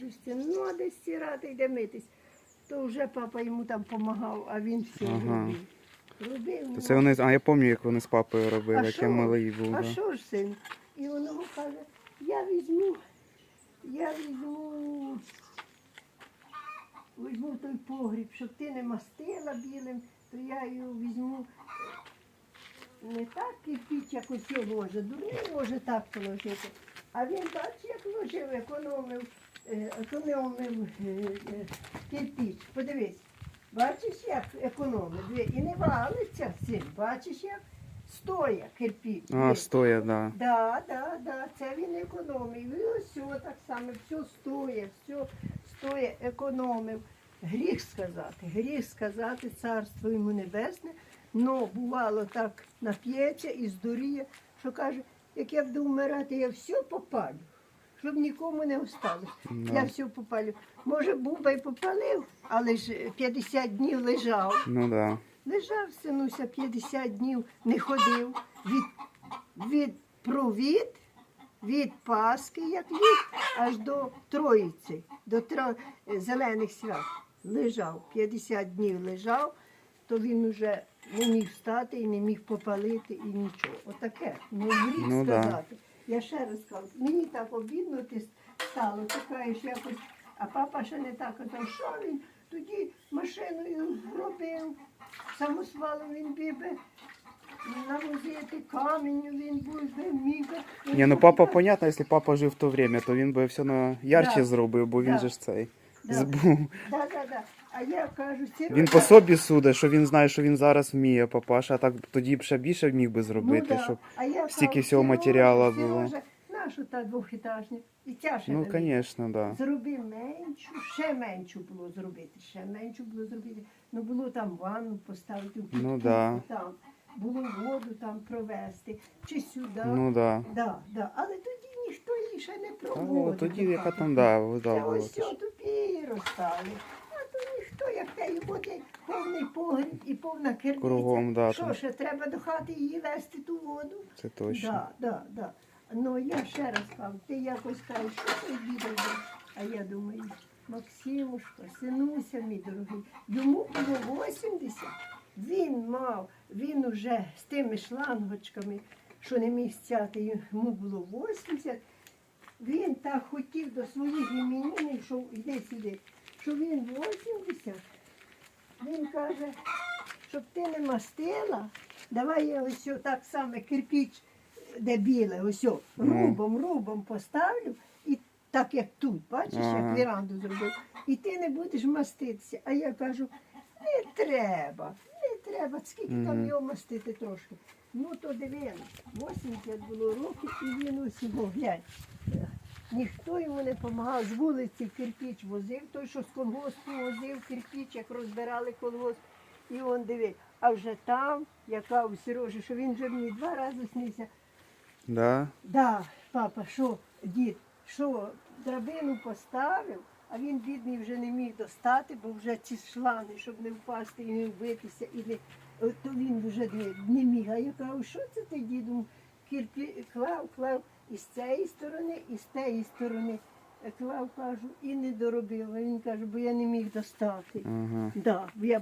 скаржишся, ну а десь стирати йде митись. То вже папа йому там допомагав, а він все Ага. робив. Робив. ну, Це вони, а я пам'ятаю, як вони з папою робили, А як що? я малий був. А да. що ж син? І воно каже, я візьму, я візьму, візьму той погріб, щоб ти не мастила білим, то я його візьму не так кирпіч, як оці ложе, дурний може так положити. А він бачиш, як ложив, економив, е, економив е, е, кирпіч. Подивись, бачиш, як економив. Диви, І не валиться син, бачиш, як стоя кирпіч. А, Диви. стоя, да. Да, да, да, це він економив. І ось все так само, все стоїть, все стоїть, економив. Гріх сказати, гріх сказати царство йому небесне. Ну, бувало так нап'ється і здуріє, що каже, як я буду вмирати, я все попалю, щоб нікому не осталось. Да. Я все попалю. Може, був би й попалив, але ж 50 днів лежав. Ну да. Лежав синуся 50 днів, не ходив від, від провід, від Пасхи, як літ, аж до Троїці, до тро... зелених свят. Лежав, 50 днів лежав, то він вже не міг встати і не міг попалити і нічого. Отаке. Ну, гріх Ну, да. Я ще раз кажу, мені так обідно ти стало, кажеш якось, а папа ще не так казав, що він тоді машиною робив, самосвалом він бібе. навозити камінь, він буде би міг. би- Ні, ну папа, понятно, якщо папа жив в то время, то він би все на ярче Да. зробив, бо він Да. же ж цей. Збув. Да, да, да. А я кажу, Сережа, Він по собі судить, що він знає, що він зараз вміє, папаша, а так тоді б ще більше міг би зробити, ну, да. щоб. а я стільки всього матеріалу було. Нашу та двохетажня, і тяжко. Ну, звісно, да. Зроби меншу, ще меншу було зробити, ще меншу було зробити. Ну було там ванну поставити, Ну, да. там, було воду там провести, чи сюди. Ну да. Да, да. Але тоді ніхто її ще не проводив. о, тоді до яка там, да, вода Це ось тупі розстали. А то ніхто, як те, води, повний погріб і повна керниця. Кругом, да, Що там. ще треба до хати її вести ту воду? Це точно. Да, да, да. Ну я ще раз кажу, ти якось кажеш, що ти дідо? А я думаю, Максимушка, синуся мій дорогий, йому було 80. Він мав, він уже з тими шлангочками, що не міг стяти, йому було 80. Він так хотів до своїх іменинів, що йди сюди, що він 80. Він каже, щоб ти не мастила, давай я ось так само кирпіч, де біле, ось о, рубом, рубом поставлю, і так як тут, бачиш, як віранду зробив, і ти не будеш маститися. А я кажу, не треба, треба, скільки там його мастити трошки. Ну то диви, 80 було років, і він ось його глянь. Ніхто йому не допомагав. З вулиці кирпіч возив, той, що з колгоспу возив кирпіч, як розбирали колгосп. І он диви. А вже там, яка у Сережі, що він вже мені два рази снився. Да? Да, папа, що, дід, що драбину поставив, а він, бідний, вже не міг достати, бо вже ці шланги, щоб не впасти і не вбитися, і не, то він вже не, міг. А я кажу, що це ти, діду, кірпі, клав, клав і з цієї сторони, і з тієї сторони. Клав, кажу, і не доробив. Він каже, бо я не міг достати. Ага. Да, бо я